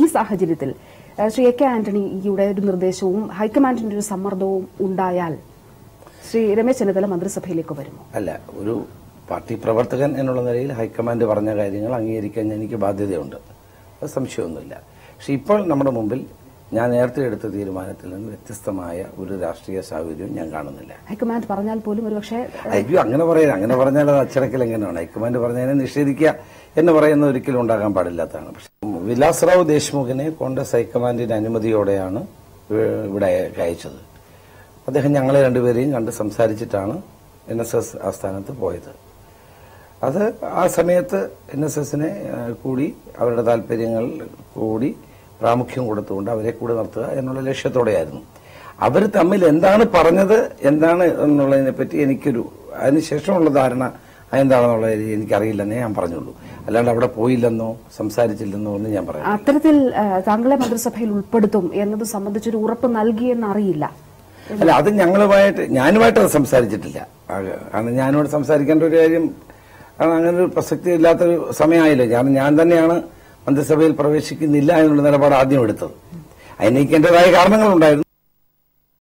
ഈ സാഹചര്യത്തിൽ Shri A K ആന്റണിയുടെ ഒരു നിർദ്ദേശവും ഹൈക്കമാൻഡിന്റെ ഒരു സമ്മർദ്ദവും ഉണ്ടായാൽ ശ്രീ രമേശ് ചെന്നിത്തല മന്ത്രിസഭയിലേക്ക് വരുമോ? അല്ല ഒരു പാർട്ടി പ്രവർത്തകൻ എന്നുള്ള നിലയിൽ ഹൈക്കമാൻഡ് പറഞ്ഞ കാര്യങ്ങൾ അംഗീകരിക്കാൻ എനിക്ക് ബാധ്യതയുണ്ട്. അത് സംശയമൊന്നുമില്ല. പക്ഷെ ഇപ്പോൾ നമ്മുടെ മുമ്പിൽ ഞാൻ നേരത്തെ എടുത്ത തീരുമാനത്തിൽ നിന്ന് വ്യത്യസ്തമായ ഒരു രാഷ്ട്രീയ സാഹചര്യം ഞാൻ കാണുന്നില്ല. ഹൈക്കമാൻഡ് പറഞ്ഞാൽ പോലും ഒരു പക്ഷേ അയ്യോ അങ്ങനെ പറയാം അങ്ങനെ പറഞ്ഞാൽ അത് അച്ചടക്കൽ എങ്ങനെയാണ് ഹൈക്കമാൻഡ് പറഞ്ഞതിനെ നിഷേധിക്കുക എന്ന് പറയുന്ന ഒരിക്കലും ഉണ്ടാകാൻ പാടില്ലാത്തതാണ്. പക്ഷെ വിലാസ്റാവ് ദേശ്മുഖിനെ കോൺഗ്രസ് ഹൈക്കമാൻഡിന്റെ അനുമതിയോടെയാണ് ഇവിടെ അയച്ചത്. അദ്ദേഹം ഞങ്ങളെ രണ്ടുപേരെയും കണ്ട് സംസാരിച്ചിട്ടാണ് എൻ എസ് എസ് ആസ്ഥാനത്ത് പോയത്. അത് ആ സമയത്ത് എൻ എസ് എസിനെ കൂടി അവരുടെ താല്പര്യങ്ങൾ കൂടി പ്രാമുഖ്യം കൊടുത്തുകൊണ്ട് അവരെ കൂടെ നിർത്തുക എന്നുള്ള ലക്ഷ്യത്തോടെയായിരുന്നു. അവർ തമ്മിൽ എന്താണ് പറഞ്ഞത് എന്താണ് എന്നുള്ളതിനെപ്പറ്റി എനിക്കൊരു അതിനുശേഷമുള്ള ധാരണ എന്താണെന്നുള്ളത് എനിക്കറിയില്ലെന്നേ ഞാൻ പറഞ്ഞുള്ളൂ. അല്ലാണ്ട് അവിടെ പോയില്ലെന്നോ സംസാരിച്ചില്ലെന്നോ ഒന്നും ഞാൻ പറയാം. അത്തരത്തിൽ താങ്കളെ മന്ത്രിസഭയിൽ ഉൾപ്പെടുത്തും എന്നത് സംബന്ധിച്ചൊരു ഉറപ്പ് നൽകിയെന്ന് അറിയില്ല. അല്ല അത് ഞങ്ങളുമായിട്ട് ഞാനുമായിട്ട് അത് സംസാരിച്ചിട്ടില്ല. കാരണം ഞാനോട് സംസാരിക്കേണ്ട ഒരു കാര്യം കാരണം അങ്ങനെ ഒരു പ്രസക്തി ഇല്ലാത്തൊരു സമയമായില്ല? കാരണം ഞാൻ തന്നെയാണ് മന്ത്രിസഭയിൽ പ്രവേശിക്കുന്നില്ല എന്നുള്ള നിലപാട് ആദ്യം എടുത്തത്. അതിനേക്ക് എന്റേതായ കാരണങ്ങളുണ്ടായിരുന്നു.